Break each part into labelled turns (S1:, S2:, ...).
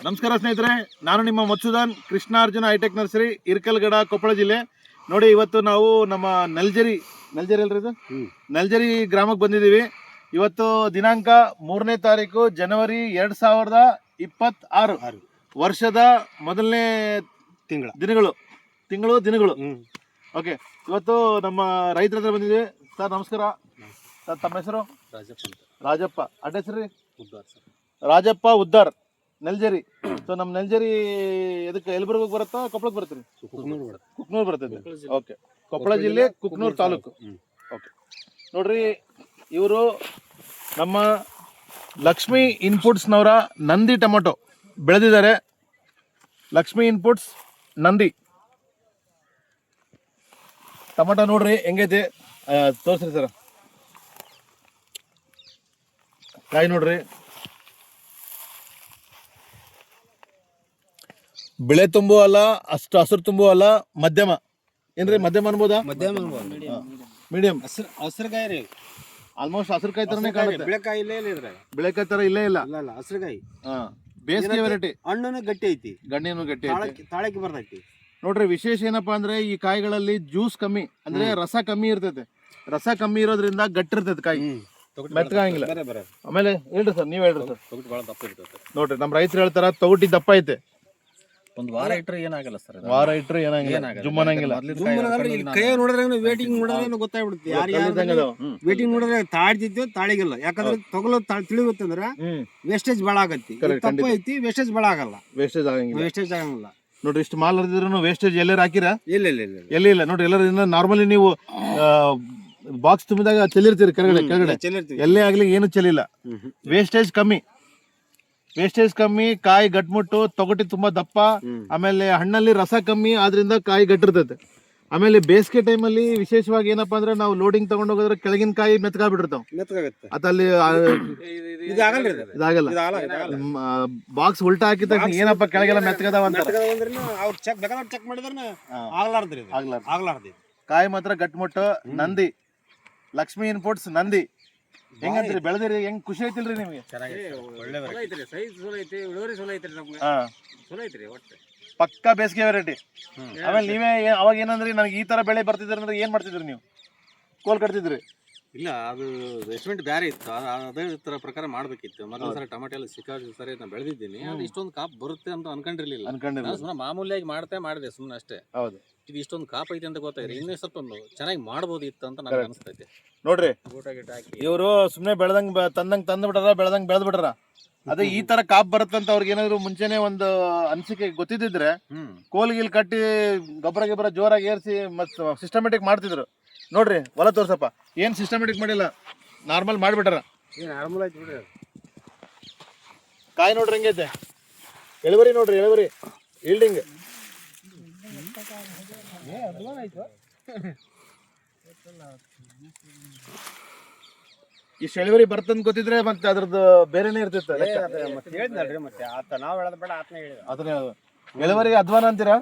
S1: ನಮಸ್ಕಾರ ಸ್ನೇಹಿತರೆ ನಾನು ನಿಮ್ಮ ಮತ್ಸುದಾನ್ ಕೃಷ್ಣಾರ್ಜುನ ಹೈಟೆಕ್ ನರ್ಸರಿ ಇರ್ಕಲ್ಗಡ ಕೊಪ್ಪಳ ಜಿಲ್ಲೆ. ನೋಡಿ ಇವತ್ತು ನಾವು ನಮ್ಮ ನಲ್ಜರಿ ನಲ್ಜರಿ ಅಲ್ರಿ ಇದು? ನಲ್ಜರಿ ಗ್ರಾಮಕ್ಕೆ ಬಂದಿದ್ದೀವಿ. ಇವತ್ತು ದಿನಾಂಕ ಮೂರನೇ ತಾರೀಕು ಜನವರಿ ಎರಡು ಸಾವಿರದ ಇಪ್ಪತ್ತಾರು.
S2: ಆರು.
S1: ವರ್ಷದ ಮೊದಲನೇ
S2: ತಿಂಗಳ.
S1: ದಿನಗಳು. ತಿಂಗಳು ದಿನಗಳು. ಓಕೆ ಇವತ್ತು ನಮ್ಮ ರೈತರ ಹತ್ರ ಬಂದಿದ್ದೀವಿ. ಸರ್ ನಮಸ್ಕಾರ. ಸರ್ ತಮ್ಮ ಹೆಸರು?
S2: ರಾಜಪ್ಪ
S1: ರಾಜಪ್ಪ. ಅಡ್ಡ ಹೆಸರು ರೀ
S2: sir.
S1: Rajappa Uddar nursery. So ನಮ್ಮ ನೆಲ್ಜರಿ ಎದಕ್ಕೆ ಎಲ್ಬುರ್ಗಕ್ಕೆ ಬರುತ್ತಾ ಕೊಪ್ಪಳಕ್ಕೆ ಬರ್ತೀರಿ
S2: ಕುಕ್ನೂರು
S1: ಬರ್ತೈತೆ. ಓಕೆ ಕೊಪ್ಪಳ ಜಿಲ್ಲೆ. ಕುಕ್ನೂರ್ ತಾಲೂಕು. ಓಕೆ ನೋಡ್ರಿ ಇವರು ನಮ್ಮ ಲಕ್ಷ್ಮಿ ಇನ್ಪುಟ್ಸ್ನವರ ನಂದಿ ಟೊಮೊಟೊ ಬೆಳೆದಿದ್ದಾರೆ. ಲಕ್ಷ್ಮಿ ಇನ್ಪುಟ್ಸ್ ನಂದಿ. ಟೊಮೊಟೊ ನೋಡ್ರಿ ಹೆಂಗೈತೆ? ತೋರಿಸ್ರಿ ತೋರ್ಸ್ರಿ ಸರ್. ಕಾಯಿ ನೋಡ್ರಿ. ಬೆಳೆ ತುಂಬು ಅಲ್ಲ ಅಷ್ಟು ಹಸಿರು ತುಂಬು ಅಲ್ಲ ಮಧ್ಯಮ. ಏನ್ರಿ ಮಧ್ಯಮ ಅನ್ಬೋದಾ?
S2: ಮಧ್ಯಮ
S1: ಮೀಡಿಯಂ
S2: ಹಸಿರು ಹಸಿರುಗಾಯಿ ರೀ.
S1: ಆಲ್ಮೋಸ್ಟ್ ಹಸಿರುಕಾಯಿ ತರನೇ ಕಾಣುತ್ತೆ.
S2: ಬೆಳೆಕಾಯಿ ಇಲ್ಲೇ ಇಲ್ಲ
S1: ಬೆಳೆಕಾಯಿ ತರ ಇಲ್ಲೇ ಇಲ್ಲ.
S2: ಇಲ್ಲ ಇಲ್ಲ ಹಸಿರುಗಾಯಿ
S1: ಹಾ ಬೇಸಿಗೆ ವೆರೈಟಿ
S2: ಹಣ್ಣುನು ಗಟ್ಟಿ ಐತಿ.
S1: ಗಣ್ಣಿನೂ ಗಟ್ಟಿ ಐತೆ.
S2: ತಾಳಕ್ಕೆ ಬರ್ತೈತಿ
S1: ನೋಡ್ರಿ ವಿಶೇಷ ಏನಪ್ಪಾ ಅಂದ್ರೆ ಈ ಕಾಯಿಗಳಲ್ಲಿ ಜ್ಯೂಸ್ ಕಮ್ಮಿ ಅಂದ್ರೆ ರಸ ಕಮ್ಮಿ ಇರ್ತೈತೆ. ರಸ ಕಮ್ಮಿ ಇರೋದ್ರಿಂದ ಗಟ್ಟಿ ಇರ್ತೈತೆ ಕಾಯಿ
S2: ಮೆತ್ಕಾಯಿಲ್ಲ
S1: ಆಮೇಲೆ ಹೇಳ್ರಿ ಸರ್ ನೀವ್ ಹೇಳ್ರಿ ಸರ್.
S2: ತೊಗಟು ಭಾಳ ದಪ್ಪ ಇರ್ತೈತೆ.
S1: ನೋಡ್ರಿ ನಮ್ ರೈತರು ಹೇಳ್ತಾರ ತೊಗಟಿ ದಪ್ಪ ಐತೆ.
S3: ಒಂದ್ ವಾರ ಇಟ್ಟರೆ ಏನಾಗಲ್ಲ ಸರ್
S1: ವಾರ ಇಟ್ಟರೆ ಏನಾಗಲ್ಲ. ಜುಮ್ಮನಂಗಿಲ್ಲ.
S2: ಕೈ ನೋಡಿದ್ರೆ ವೇಟಿಂಗ್ ನೋಡಿದ್ರೆ ಗೊತ್ತಾಗ್ಬಿಡುತ್ತೆ. ಯಾರು ಯಾರು ವೇಟಿಂಗ್ ನೋಡಿದ್ರೆ ತಾಡ್ತಿದ್ದೆ ತಾಳಿಗಿಲ್ಲ. ಯಾಕಂದ್ರೆ ತಗೊಳ್ಳೋ ತಾಳ್
S1: ತಿಳಿಗುತ್ತಂದ್ರೆ
S2: ವೇಸ್ಟೇಜ್ ಭಾಳ ಆಗತ್ತಿ. ತಪ್ಪು ಐತಿ ವೇಸ್ಟೇಜ್ ಭಾಳ ಆಗಲ್ಲ.
S1: ವೇಸ್ಟೇಜ್ ಆಗಂಗಿಲ್ಲ.
S2: ವೇಸ್ಟೇಜ್ ಆಗಂಗಿಲ್ಲ.
S1: ನೋಡ್ರಿ ಇಷ್ಟು ಮಾಲ್ ಹರಿದಿದ್ರು ವೇಸ್ಟೇಜ್ ಎಲ್ಲರೂ ಹಾಕಿರಾ?
S2: ಇಲ್ಲ ಇಲ್ಲ ಇಲ್ಲ
S1: ಎಲ್ಲಿ ಇಲ್ಲ? ನೋಡ್ರಿ ಎಲ್ಲರಿಂದ ನಾರ್ಮಲಿ ನೀವು ಬಾಕ್ಸ್ ತುಂಬಿದಾಗ ಚೆಲ್ಲಿರ್ತೀರಿ ಕೆಳಗಡೆ ಕೆಳಗಡೆ. ಎಲ್ಲೇ ಆಗ್ಲಿ ಏನು ಚೆಲ್ಲಿಲ್ಲ. ವೇಸ್ಟೇಜ್ ಕಮ್ಮಿ. ವೇಸ್ಟೇಜ್ ಕಮ್ಮಿ ಕಾಯಿ ಗಟ್ಮುಟ್ಟು ತೊಗಟಿ ತುಂಬಾ ದಪ್ಪ ಆಮೇಲೆ ಹಣ್ಣಲ್ಲಿ ರಸ ಕಮ್ಮಿ ಆದ್ರಿಂದ ಕಾಯಿ ಗಟ್ಟಿರ್ತೈತೆ. ಆಮೇಲೆ ಬೇಸಿಗೆ ಟೈಮಲ್ಲಿ ವಿಶೇಷವಾಗಿ ಏನಪ್ಪಾ ಅಂದ್ರೆ ನಾವು ಲೋಡಿಂಗ್ ತಗೊಂಡ್ ಹೋಗೋದ್ರೆ ಕೆಳಗಿನ ಕಾಯಿ ಮೆತ್ಕಾಗ್ಬಿಟ್ಟಿರ್ತಾವ
S2: ಅದಲ್ಲಿ.
S1: ಇದಾಗಲ್ಲ. ಬಾಕ್ಸ್ ಉಲ್ಟಾ ಹಾಕಿದ ತಕ್ಷಣ ಏನಪ್ಪ ಕೆಳಗೆಲ್ಲ ಮೆತ್ಕದಾವ ಅಂತ
S2: ಚೆಕ್ ಮಾಡಿದ್ರೆ ಆಗ್ಲಾರ್ದ್ರಿ.
S1: ಆಗ್ಲಾರ್ದು. ಕಾಯಿ ಮಾತ್ರ ಗಟ್ಮುಟ್ಟು ನಂದಿ. ಲಕ್ಷ್ಮಿ ಇನ್ಪುಟ್ಸ್ ನಂದಿ. ಹೆಂಗಂತ್ರಿ ಬೆಳೆದಿರಿ ಹೆಂಗ್ ಖುಷಿ ಐತಿಲ್ರಿ ನಿಮ್ಗೆ?
S2: ಒಳ್ಳೆ ಐತ್ರಿ, ಸೈಜ್ ಚಲೋ ಐತಿ, ಇಳುವರಿ ಚಲೋ ಐತ್ರಿ ನಮ್ಗೆ.
S1: ಹಾ.
S2: ಚಲೋ ಐತ್ರಿ ಒಟ್ಟು.
S1: ಪಕ್ಕಾ ಬೇಸಿಗೆ ವೆರೈಟಿ ಆಮೇಲೆ ನೀವೇ ಏ- ಅವಾಗ ಏನಂದ್ರಿ ನನಗೆ ಈ ತರ ಬೆಳೆ ಬರ್ತಿದ್ರಿ ಅಂದ್ರೆ ಏನ್ ಮಾಡ್ತಿದ್ರಿ ನೀವು? ಕೋಲ್ ಕಟ್ತಿದ್ರಿ.
S4: ಇಲ್ಲ ಅದು ಎಸ್ಟಿಮೇಟ್ ಬೇರೆ ಇತ್ತು. ಅದ್- ಅದೇ ತರ ಪ್ರಕಾರ ಮಾಡ್ಬೇಕಿತ್ತು. ಮೊದಲ ಸಲ ಟೊಮೆಟೊ ಎಲ್ಲ ಸಿಕ್ಕಾಗಿ ಸರಿ ನಾನು ಬೆಳೆದಿದ್ದೀನಿ. ಅದು ಇಷ್ಟೊಂದು ಕಾಪ್ ಬರುತ್ತೆ ಅಂತ ಅನ್ಕೊಂಡಿರ್ಲಿಲ್ಲ. ನಾನು ಸುಮ್ಮನೆ ಮಾಮೂಲಿಯಾಗಿ ಮಾಡ್ತೇ ಮಾಡಿದೆ ಸುಮ್ಮನೆ ಅಷ್ಟೇ.
S1: ಹೌದು.
S4: ಇದು ಇಷ್ಟೊಂದು ಕಾಪ್ ಐತೆ ಅಂತ ಗೊತ್ತಾಗಿದೆ ಇನ್ನೇ ಸ್ವಲ್ಪ ಚೆನ್ನಾಗಿ ಚೆನ್ನಾಗಿ ಮಾಡ್ಬೋದಿತ್ತು ಅಂತ ನನಗೆ ಅನಿಸ್ತೈತೆ.
S1: ನೋಡ್ರಿ
S4: ಊಟ ಗಿಟ ಹಾಕಿ.
S1: ಇವರು ಸುಮ್ಮನೆ ಬೆಳ್ದಂಗ್ ತಂದಂಗ ತಂದ್ ಬಿಟ್ಟಾರ ಬೆಳ್ದಂಗ್ ಬೆಳೆದು ಬಿಟ್ಟಾರ ಅದೇ ಈ ತರ ಕಾಪ್ ಬರುತ್ತಂತ ಅವ್ರಿಗೆ ಏನಾದ್ರು ಮುಂಚೆನೆ ಒಂದು ಅನಿಸಿಕೆ
S4: ಗೊತ್ತಿದ್ರೆ
S1: ಕೋಲ್ ಗೀಲ್ ಕಟ್ಟಿ ಗೊಬ್ಬರ ಗಿಬ್ಬರ ಜೋರಾಗಿ ಏರ್ಸಿ ಮತ್ ಸಿಸ್ಟಮೆಟಿಕ್ ಮಾಡ್ತಿದ್ರು. ನೋಡ್ರಿ ಹೊಲ ತೋರ್ಸಪ್ಪ. ಏನ್ ಸಿಸ್ಟಮೆಟಿಕ್ ಮಾಡಿಲ್ಲ ನಾರ್ಮಲ್ ಮಾಡ್ಬಿಟ್ಟಾರ.
S2: ನಾರ್ಮಲ್ ಆಯ್ತು ನೋಡ್ರಿ ಬಿಡ್ರಿ.
S1: ಕಾಯಿ ನೋಡ್ರಿ ಹೆಂಗೈತೆ ಎಳವರಿ ನೋಡ್ರಿ ಎಳವರಿ ಇಲ್ಡಿಂಗ್ ಈ ಸೆಳವರಿ ಬರ್ತಂದ್ ಗೊತ್ತಿದ್ರೆ ಮತ್ತೆ ಅದ್ರದ್ದು ಬೇರೆನೇ ಇರ್ತಿತ್ತು
S2: ಏ, ಮತ್ತೆ ಹೇಳಿದ್ನಲ್ರಿ ಮತ್ತೆ ಆತ ನಾವ್ ಹೇಳೋದ್ ಬೇಡ ಆತನೇ ಹೇಳಿದ
S1: ಅದನ್ನ ಹೇಳೋದು. ಅಧ್ವಾನ ಅಂತೀರಾ?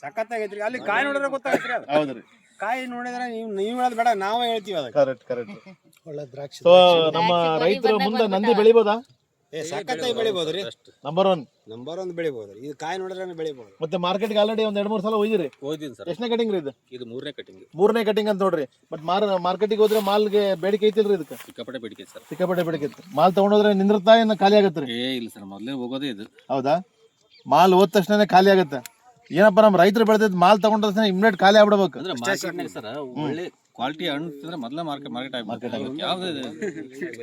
S2: ಸಖತ್ತಾಗೈತ್ರಿ ಅಲ್ಲಿ ಕಾಯಿ ನೋಡಿದ್ರೆ ಗೊತ್ತಾಗತ್ರಿ
S1: ಹೌದ್ರಿ.
S2: ಕಾಯಿ ನೋಡಿದ್ರೆ ನೀವು ನೀವು ಹೇಳೋದು ಬೇಡ ನಾವೇ ಹೇಳ್ತೀವಿ ಅದಕ್ಕೆ.
S1: ಕರೆಕ್ಟ್ ಕರೆಕ್ಟ್ ಸೊ ನಮ್ಮ ರೈತರು ಮುಂದೆ ನಂದಿ ಬೆಳಿಬೋದಾ?
S2: ಏ ಸಖತ್ತಾಗಿ ಬೆಳಿಬೋದ್ರಿ
S1: ನಂಬರ್ ಒನ್
S2: ನಂಬರ್ ಒಂದು ಬೆಳಿಬೋದ್ರಿ ಇದು ಕಾಯಿ ನೋಡಿದ್ರೆ ಬೆಳಿಬೋದು.
S1: ಮತ್ತೆ ಮಾರ್ಕೆಟ್ಗೆ ಆಲ್ರೆಡಿ ಒಂದ್ ಎರಡ್ ಮೂರ್ ಸಲ ಹೋಗಿದ್ರಿ
S4: ಓದಿದ್ದೀನಿ ಸರ್.
S1: ಎಷ್ಟನೇ ಕಟಿಂಗ್ ರೀ ಇದು?
S4: ಇದು ಮೂರನೇ ಕಟಿಂಗ್
S1: ಮೂರನೇ ಕಟಿಂಗ್ ಅಂತ ನೋಡ್ರಿ. ಬಟ್ ಮಾರ್ ಮಾರ್ಕೆಟಿಗೆ ಹೋದ್ರೆ ಮಾಲ್ಗೆ ಬೇಡಿಕೆ ಐತಿಲ್ರಿ ಇದಕ್ಕೆ?
S4: ಸಿಕ್ಕಾಪಟ್ಟೆ ಬೇಡಿಕೆ ಸರ್.
S1: ಸಿಕ್ಕಾಪಟ್ಟೆ ಬೇಡಿಕೆ ಐತಿ. ಮಾಲ್ ತಗೊಂಡೋದ್ರೆ ನಿಂದ್ರ ಏನು ಖಾಲಿ ಆಗತ್ತೆ
S4: ಏ ಇಲ್ಲ ಸರ್ ಮೊದಲೇ ಹೋಗೋದೇ ಇದು.
S1: ಹೌದಾ? ಮಾಲ್ ಹೋದ ತಕ್ಷಣನೇ ಖಾಲಿ ಆಗತ್ತೆ. ಏನಪ್ಪ ನಮ್ ರೈತರು ಬೆಳೆದ ಮಾಲ್ ತಗೊಂಡ ತಕ್ಷಣ ಇಮ್ಮಿಡಿಯೇಟ್ ಖಾಲಿ ಆಗ್ಬಿಡ್ಬೇಕು.
S4: ಅಂದ್ರೆ ಮಾರ್ಕೆಟ್ನಾಗ ಸರ್ ಒಳ್ಳೆ ಕ್ವಾಲಿಟಿ ಹಣ್ಣು ತಿಂದ್ರೆ ಮೊದಲೇ ಮಾರ್ಕೆಟ್ ಮಾರ್ಕೆಟ್ ಆಗಬೇಕು ಯಾವ್ದು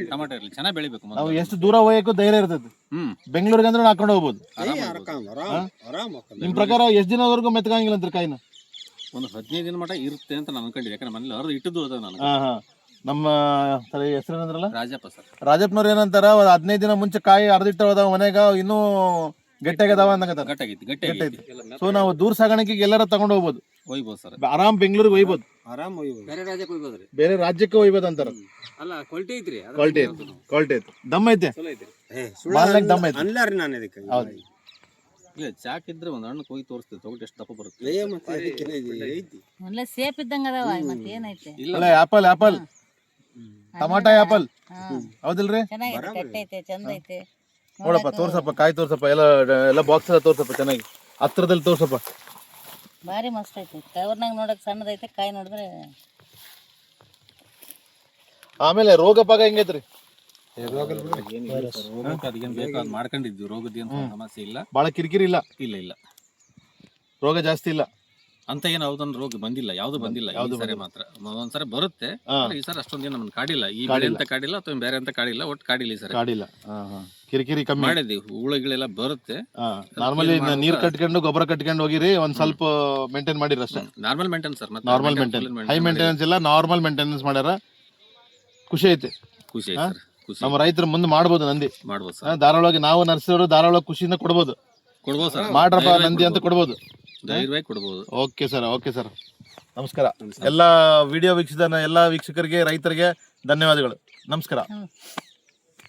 S4: ಟೊಮೆಟೊ ಇರಲಿ ಚೆನ್ನಾಗಿ ಬೆಳಿಬೇಕು
S1: ನಾವು ಎಷ್ಟು ದೂರ ಹೋಗಕ್ಕೂ ಧೈರ್ಯ ಇರ್ತದೆ
S4: ಹ್ಮ್.
S1: ಬೆಂಗಳೂರಿಗೆ ಅಂದ್ರೆ ಹಾಕೊಂಡು ಹೋಗ್ಬೋದು.
S4: ಆರಾಮ್
S1: ನಿಮ್ ಪ್ರಕಾರ ಎಷ್ಟು ದಿನದವರೆಗೂ ಮೆತ್ಕಾಂಗಿಲ್ಲ ಅಂತಾರೆ ಕಾಯಿನ?
S4: ಒಂದು ಹದಿನೈದು ದಿನ ಮಟ್ಟ ಇರುತ್ತೆ ಅಂತ ನಾನು ಅನ್ಕೊಂಡಿದ್ದೆ. ಯಾಕಂದ್ರೆ ಮನೇಲಿ ಅವ್ರದ್ದು ಇಟ್ಟದ್ದು ಅದ ನಾನು
S1: ಹಾ ಹಾ. ನಮ್ಮ ಹೆಸರು ಏನಂದ್ರಲ್ಲ
S4: ರಾಜಪ್ಪ ಸರ್.
S1: ರಾಜಪ್ಪನವ್ರು ಏನಂತಾರ ಒಂದ್ ಹದಿನೈದು ದಿನ ಮುಂಚೆ ಕಾಯಿ ಅರ್ದಿಟ್ಟು ಹೋದ ಮನೆಗ ಇನ್ನೂ ಗಟ್ಟಿಯಾಗದಾವ ಅನ್ನಕತ್ತಾರ
S4: ಗಟ್ಟಾಗೈತಿ ಗಟ್ಟಿ
S1: ಸೊ ನಾವು ದೂರ ಸಾಗಾಣಿಕೆಗೆ ಎಲ್ಲಾರ ತಗೊಂಡ್ ಹೋಗ್ಬೋದು.
S4: ಒಯ್ಬೋದು ಸರ್.
S1: ಆರಾಮ್ ಬೆಂಗಳೂರಿಗೆ ಒಯ್ಬೋದು
S2: ಆರಾಮ್ ಒಯ್ಬೋದು
S4: ಬೇರೆ ರಾಜ್ಯಕ್ಕೆ
S1: ಬೇರೆ ರಾಜ್ಯಕ್ಕೆ ಒಯ್ಬೋದು ಅಂತಾರ.
S4: ಅಲ್ಲ ಕ್ವಾಲಿಟಿ ಐತ್ರಿ.
S1: ಕ್ವಾಲಿಟಿ ಐತಿ. ಕ್ವಾಲಿಟಿ ಐತಿ. ದಮ್ ಐತೆ.
S4: ಚಲೋ ಐತ್ರಿ.
S2: ಏ
S1: ಮಾಲ್ನಾಗ್ ದಮ್ ಐತಿ.
S2: ಅನ್ಲಾರಿ ನಾನು ಇದಕ್ಕೆ.
S1: ಹೌದು.
S4: ಇಲ್ಲ ಚಾಕ್ ಇದ್ರೆ ಒಂದ್ ಹಣ್ಣು ಹೋಗಿ ತೋರಿಸ್ತೀವಿ. ತಗೊಂಡು ಎಷ್ಟು ದಪ್ಪ ಬರುತ್ತೆ.
S2: ಏ ಮತ್ತೆ ಅದಕ್ಕೆ ಇದು ಐತಿ.
S5: ಒಳ್ಳೆ ಸೇಫ್ ಇದ್ದಂಗ ಅದಾವ ಮತ್ತೆ ಏನೈತೆ?
S4: ಇಲ್ಲ.
S1: ಅಲ್ಲ ಆಪಲ್ ಆಪಲ್. Tomato apple.
S5: ಹಾ.
S1: ಹೌದಿಲ್ರಿ?
S5: ಚೆನ್ನಾಗೈತೆ ಕಟ್ಟೈತೆ ಚಂದ ಐತೆ
S1: ನೋಡಪ್ಪ ತೋರ್ಸಪ್ಪ ಕಾಯಿ ತೋರ್ಸಪ್ಪ ಎಲ್ಲ ಎಲ್ಲ ಬಾಕ್ಸ್ ಎಲ್ಲ ತೋರ್ಸಪ್ಪ ಚೆನ್ನಾಗಿ. ಹತ್ರದಲ್ಲಿ ತೋರ್ಸಪ್ಪ.
S5: ಬಾರಿ ಮಸ್ತ್ ಐತಿ. ಕವರ್ನಾಗ ನೋಡಕ್ ಸಣ್ಣದೈತೆ ಕಾಯಿ ನೋಡಿದ್ರೆ.
S1: ಆಮೇಲೆ ರೋಗ ಪಾಗ ಹೆಂಗೈತ್ರಿ?
S4: ಅದೇನ್ ಬೇಕೋ ಅದ್ ಮಾಡ್ಕೊಂಡಿದ್ವಿ. ರೋಗದ ಏನು ಸಮಸ್ಯೆ ಇಲ್ಲ.
S1: ಬಾಳ ಕಿರಿಕಿರಿ ಇಲ್ಲ?
S4: ಇಲ್ಲ ಇಲ್ಲ.
S1: ರೋಗ ಜಾಸ್ತಿ ಇಲ್ಲ?
S4: ಅಂತ ಏನು ಯಾವ್ದೊಂದು ರೋಗ ಬಂದಿಲ್ಲ ಯಾವ್ದು ಬಂದಿಲ್ಲ ಈ ಸರಿ ಮಾತ್ರ. ಒಂದ್ಸರಿ ಬರುತ್ತೆ. ಆದ್ರೆ ಈ ಸರಿ ಅಷ್ಟೊಂದೇನು ನಮ್ಗೆ ಕಾಡಿಲ್ಲ. ಈ ಬೆಳೆ ಅಂತ ಕಾಡಿಲ್ಲ ಅಥವಾ ಬೇರೆ ಅಂತ ಕಾಡಿಲ್ಲ ಒಟ್ಟು ಕಾಡಿಲ್ಲ ಸರ್ ಸರಿ.
S1: ಕಾಡಿಲ್ಲ. ಹಾ ಹಾ. ಕಿರಿಕಿರಿ ಕಮ್ಮಿ.
S4: ಮಾಡಿದ್ವಿ ಹುಳುಗಳೆಲ್ಲ ಬರುತ್ತೆ.
S1: ನಾರ್ಮಲಿ ನೀರ್? ಕಟ್ಕೊಂಡು ಗೊಬ್ಬರ ಕಟ್ಕೊಂಡು ಹೋಗಿರಿ ಒಂದ್ ಸ್ವಲ್ಪ ಮೇಂಟೈನ್ ಮಾಡಿರ ಅಷ್ಟೇ.
S4: ನಾರ್ಮಲ್ ಮೇಂಟೈನ್ ಸರ್ ಮತ್ತೆ
S1: ನಾರ್ಮಲ್ ಮೇಂಟೈನ್ ಹೈ ಮೇಂಟೆನೆನ್ಸ್ ಇಲ್ಲ ನಾರ್ಮಲ್ ಮೇಂಟೆನೆನ್ಸ್ ಮಾಡ್ಯಾರ. ಖುಷಿ ಐತಿ.
S4: ಖುಷಿ ಆಯ್ತು ಸರ್ ಖುಷಿ
S1: ನಮ್ಮ ರೈತರು ಮುಂದೆ ಮಾಡ್ಬೋದು ನಂದಿ.
S4: ಮಾಡ್ಬೋದು ಸರ್.
S1: ಧಾರಾಳವಾಗಿ ನಾವು ನರ್ಸಿದ್ರು ಧಾರಾಳವಾಗಿ ಖುಷಿಯಿಂದ ಕೊಡ್ಬೋದು.
S4: ಕೊಡ್ಬೋದು ಸರ್.
S1: ಮಾಡ್ರಪ್ಪ ನಂದಿ ಅಂತ ಕೊಡ್ಬೋದು.
S4: ಧೈರ್ಯವಾಗಿ ಕೊಡ್ಬೋದು.
S1: Okay sir okay sir. ನಮಸ್ಕಾರ. ಎಲ್ಲ ವಿಡಿಯೋ ವೀಕ್ಷಿಸಿದ ಎಲ್ಲ ವೀಕ್ಷಕರಿಗೆ ರೈತರಿಗೆ ಧನ್ಯವಾದಗಳು. ನಮಸ್ಕಾರ.